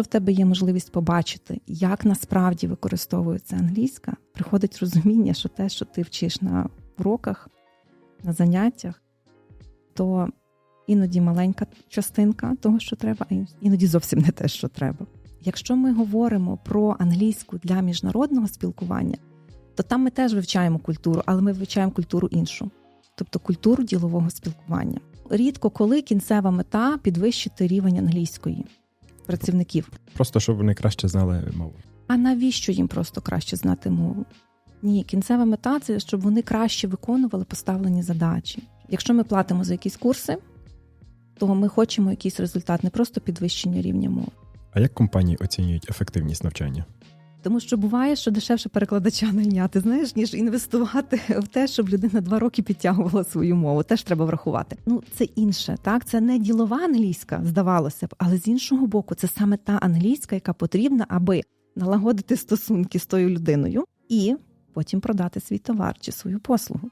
якщо в тебе є можливість побачити, як насправді використовується англійська, приходить розуміння, що те, що ти вчиш на уроках, на заняттях, то іноді маленька частинка того, що треба, а іноді зовсім не те, що треба. Якщо ми говоримо про англійську для міжнародного спілкування, то там ми теж вивчаємо культуру, але ми вивчаємо культуру іншу, тобто культуру ділового спілкування. Рідко коли кінцева мета підвищити рівень англійської працівників. Просто щоб вони краще знали мову. А навіщо їм просто краще знати мову? Ні, кінцева мета це щоб вони краще виконували поставлені задачі. Якщо ми платимо за якісь курси, то ми хочемо якийсь результат, не просто підвищення рівня мови. А як компанії оцінюють ефективність навчання? Тому що буває, що дешевше перекладача найняти, знаєш, ніж інвестувати в те, щоб людина два роки підтягувала свою мову. Теж треба врахувати. Ну це інше, так це не ділова англійська, здавалося б, але з іншого боку, це саме та англійська, яка потрібна, аби налагодити стосунки з тою людиною і потім продати свій товар чи свою послугу.